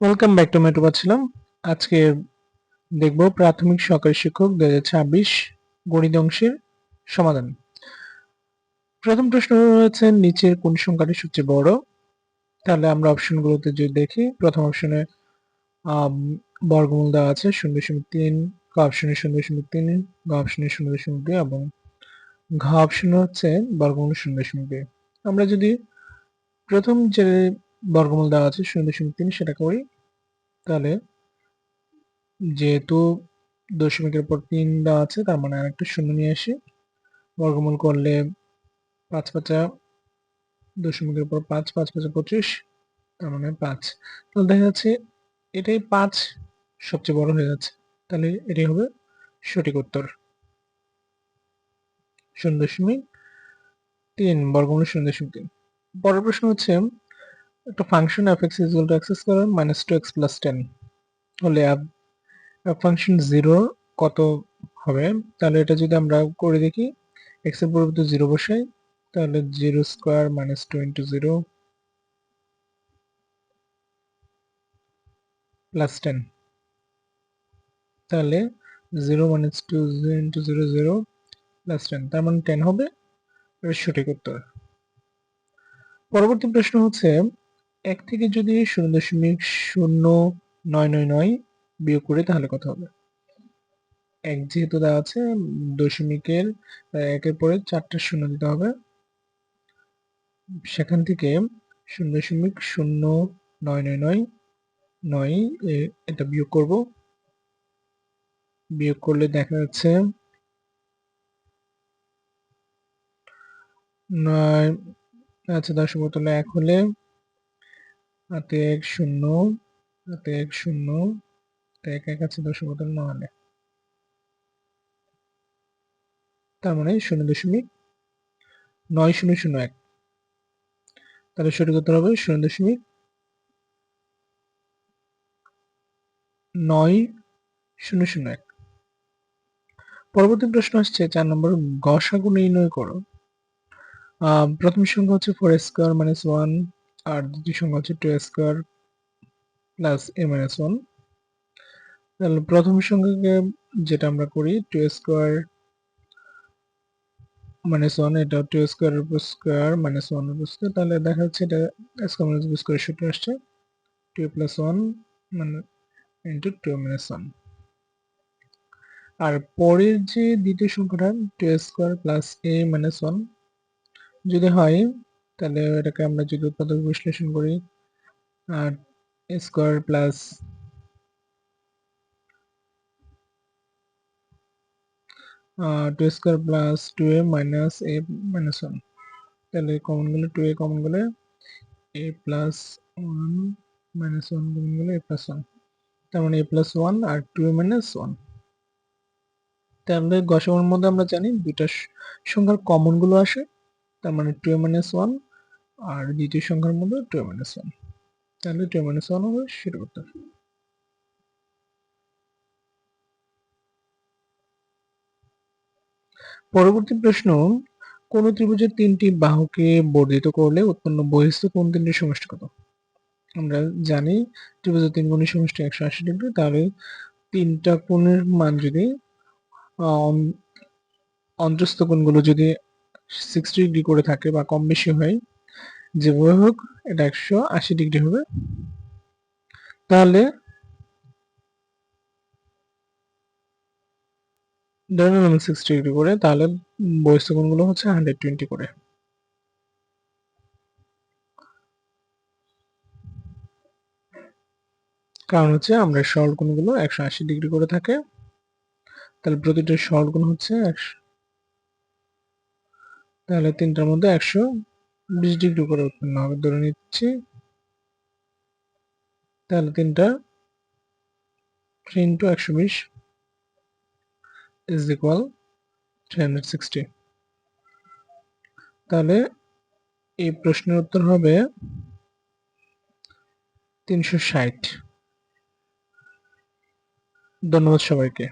Welcome back to metro ছিলাম আজকে দেখব প্রাথমিক সরকারি শিক্ষক দু হাজার ছাব্বিশ গণিত অংশের সমাধান। প্রথম প্রশ্ন রয়েছে, নিচের কোন সংখ্যাটি সবচেয়ে বড়? তাহলে আমরা অপশনগুলোতে যদি দেখি, প্রথম অপশনে বর্গমূল দেওয়া আছে, শূন্য দশমিক তিন, ক অপশনে শূন্য দশমিক তিন, গ অপশনে শূন্য দশমিক দুই এবং ঘ অপশনে হচ্ছে বর্গমূল শূন্য দশমিক দুই। আমরা যদি প্রথম যে বর্গমূল দেওয়া আছে, শূন্য দশমিক তিন সেটা করি তাহলে যেহেতু দশমিকের পর তিন দেওয়া আছে, তার মানে আরেকটা শূন্য নিয়ে আসি। বর্গমূল করলে পাঁচ পাঁচা, দশমিকের পর পাঁচ পাঁচ পাঁচা পঁচিশ, তার মানে পাঁচ। তাহলে দেখা যাচ্ছে এটাই পাঁচ সবচেয়ে বড় হয়ে যাচ্ছে। তাহলে এটাই হবে সঠিক উত্তর। শূন্য দশমিক তিন, বর্গমূল শূন্য দশমিক তিন। পরের প্রশ্ন হচ্ছে একটা function F X is two X square minus two X plus ten হলে ফাংশন জিরো কত হবে? তাহলে এটা যদি আমরা করে দেখি এক্সের পরিবর্তে জিরো বসাই, তাহলে zero square minus two into zero plus ten তাহলে zero minus two zero into zero zero plus ten তার মানে টেন হবে। এটা সঠিক উত্তর। পরবর্তী প্রশ্ন হচ্ছে এক থেকে যদি শূন্য দশমিক শূন্য নয় নয় নয় বিয়োগ করি, তাহলে কত হবে? এক যেহেতু দেওয়া আছে, দশমিকের একের পরে চারটা শূন্য দিতে হবে। সেখান থেকে শূন্য দশমিক শূন্য নয় নয় নয় নয় এটা বিয়োগ করব। বিয়োগ করলে দেখা যাচ্ছে নয় আচ্ছা দশমিক এক হলে হাতে এক শূন্য, হাতে এক শূন্য এক এক আছে দশমিক বোতল নয় তার মানে শূন্য দশমিক নয় শূন্য শূন্য এক। তাহলে সঠিক উত্তর হবে শূন্য দশমিক নয় শূন্য শূন্য এক। পরবর্তী প্রশ্ন আসছে, চার নম্বর গসাগু নির্ণয় করো। প্রথম সংখ্যা হচ্ছে ফোর স্কোয়ার মাইনাস ওয়ান আর দ্বিতীয় সংখ্যা হচ্ছে two square plus a minus one তাহলে প্রথম সংখ্যাকে যেটা আমরা করি টু স্কোয়ার মাইনাস ওয়ান এটা টু স্কোয়ার উপর স্কোয়ার মাইনাস ওয়ান উপর স্কোয়ার তাহলে দেখা যাচ্ছে এটা স্কোয়ার মাইনাস স্কোয়ার সূত্র আসছে। টু প্লাস ওয়ান মানে ইন্টু টু মাইনাস ওয়ান আর পরের যে দ্বিতীয় সংখ্যাটা two square plus a minus one যদি হয় তাহলে এটাকে আমরা যদি উৎপাদক বিশ্লেষণ করি, আর square plus two square plus two a minus a minus one তাহলে কমন গেলে টু এ কমন গেলে a plus one minus one common গেলে এ প্লাস ওয়ান তার মানে এ প্লাস ওয়ান আর টু এ মাইনাস ওয়ান তাহলে গসাগুর মধ্যে আমরা জানি দুইটা সংখ্যার কমনগুলো আসে, তার মানে টু এ মাইনাস ওয়ান আর দ্বিতীয় সংখ্যার মধ্যে টু মাইনাস ওয়ান তাহলে টু মাইনাস ওয়ান হবে, সেটা উত্তর পরবর্তী প্রশ্ন, কোন ত্রিভুজের তিনটি বাহুকে বর্ধিত করলে উৎপন্ন বহিস্থ কোন তিনটি সমষ্টি কত? আমরা জানি ত্রিভুজের তিন কোণের সমষ্টি একশো আশি ডিগ্রি, তাহলে তিনটা কোণের মান যদি অন্তস্থ কোণগুলো যদি সিক্সটি ডিগ্রি করে থাকে বা কম বেশি হয় যেভাবে হোক, এটা একশো আশি ডিগ্রি হবে। তাহলে ধরে নিলাম সিক্সটি ডিগ্রি করে, তাহলে বহিস্থ কোণগুলো হচ্ছে হান্ড্রেড টোয়েন্টি করে। কারণ হচ্ছে আমরা কোণগুলো একশো আশি ডিগ্রি করে থাকে। তাহলে প্রতিটা কোণ হচ্ছে একশো তাহলে তিনটার মধ্যে একশো বিশ ডিগ্রি করে উৎপন্ন হবে ধরে নিচ্ছি। তাহলে তিনটা। থ্রি ইন্টু একশো বিশ is equal three hundred sixty তাহলে এই প্রশ্নের উত্তর হবে তিনশো ষাট। ধন্যবাদ সবাইকে।